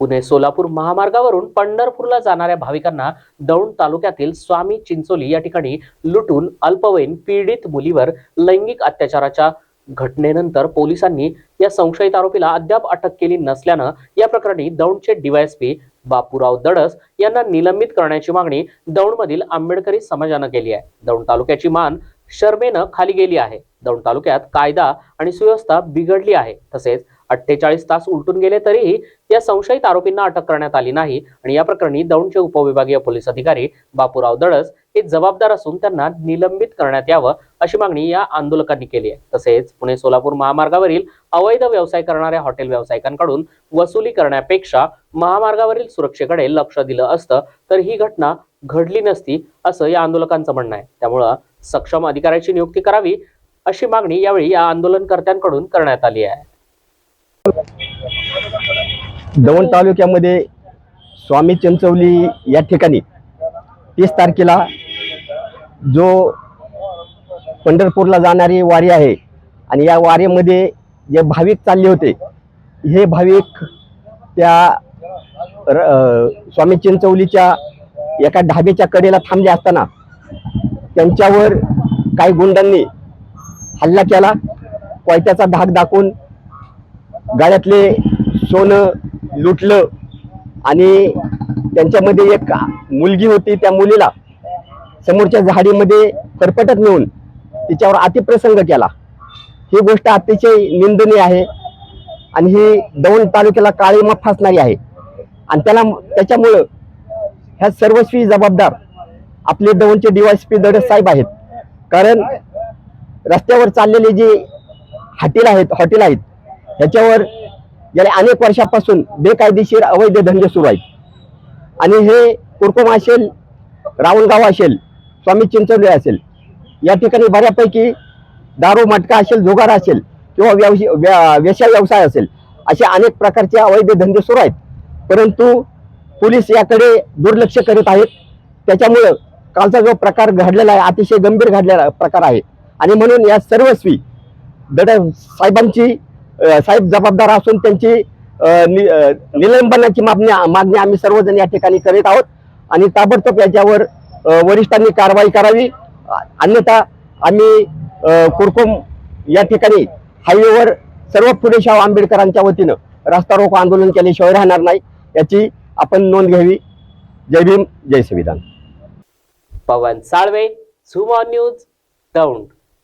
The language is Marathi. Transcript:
पुणे सोलापूर महामार्गावरून पंढरपूरला जाणाऱ्या भाविकांना दौंड तालुक्यातील स्वामी चिंचोली या ठिकाणी लुटून अल्पवयीन पीडित मुलीवर लैंगिक अत्याचाराच्या घटनेनंतर पोलिसांनी या संशयित आरोपीला अद्याप अटक केली नसल्यानं या प्रकरणी दौंडचे डीवायएसपी बापूराव दडस यांना निलंबित करण्याची मागणी दौंडमधील आंबेडकरी समाजानं केली आहे. दौंड तालुक्याची मान शर्मेनं खाली गेली आहे. दौंड तालुक्यात कायदा आणि सुव्यवस्था बिघडली आहे. तसेच अठ्ठेचाळीस तास उलटून गेले तरीही या संशयित आरोपींना अटक करण्यात आली नाही. आणि या प्रकरणी दौंडचे उपविभागीय पोलीस अधिकारी बापूराव दळस हे जबाबदार असून त्यांना निलंबित करण्यात यावं अशी मागणी या आंदोलकांनी केली आहे. तसेच पुणे सोलापूर महामार्गावरील अवैध व्यवसाय करणाऱ्या हॉटेल व्यावसायिकांकडून वसुली करण्यापेक्षा महामार्गावरील सुरक्षेकडे लक्ष दिलं असतं तर ही घटना घडली नसती असं या आंदोलकांचं म्हणणं आहे. त्यामुळं सक्षम अधिकाऱ्याची नियुक्ती करावी अशी मागणी यावेळी या आंदोलनकर्त्यांकडून करण्यात आली आहे. दौंड तालुक्यामध्ये स्वामी चंचवली या ठिकाणी तीस तारखेला जो पंढरपूरला जाणारी वारी आहे आणि या वारीमध्ये जे भाविक चालले होते हे भाविक त्या र- स्वामी चिंचवलीच्या एका ढाब्याच्या कडेला थांबले असताना त्यांच्यावर काही गुंडांनी हल्ला केला कोयत्याचा धाक दाखवून गाड्यातले सोनं लुटलं आणि त्यांच्यामध्ये एक मुलगी होती त्या मुलीला समोरच्या झाडीमध्ये करपटत नेऊन तिच्यावर अतिप्रसंग केला. ही गोष्ट अतिशय निंदनीय आहे आणि ही दौंड तालुक्याला काळीमा फासणारी आहे. आणि त्याला त्याच्यामुळं ह्या सर्वस्वी जबाबदार आपले दौंडचे डीवायसपी दडस साहेब आहेत. कारण रस्त्यावर चाललेले जे हॉटेल आहेत हॉटेल आहेत ह्याच्यावर गेल्या अनेक वर्षापासून बेकायदेशीर अवैध धंदे सुरू आहेत. आणि हे कुरकुम असेल रावणगाव असेल स्वामी चिंचवली असेल या ठिकाणी बऱ्यापैकी दारू मटका असेल जुगार असेल किंवा व्यवसाय व्या- व्यवसाय व्यवसाय असेल असे अनेक प्रकारचे अवैध धंदे सुरू आहेत. परंतु पोलीस याकडे दुर्लक्ष करीत आहेत. त्याच्यामुळं कालचा जो प्रकार घडलेला आहे अतिशय गंभीर घडलेला प्रकार आहे. आणि म्हणून या सर्वस्वी दड साहेबांची साहेब जबाबदार असून त्यांची नि- निलंबनाची मागणी मागणी आम्ही सर्वजण या ठिकाणी करीत आहोत. आणि ताबडतोब याच्यावर वरिष्ठांनी कारवाई करावी. अन्यथा आम्ही कुरकुम या ठिकाणी हायवेवर सर्व पुरेशा आंबेडकरांच्या वतीनं रास्ता रोको आंदोलन केल्याशिवाय राहणार नाही. याची आपण नोंद घ्यावी. जय भीम जय संविधान. पवन साळवे सुमा न्यूज दौंड.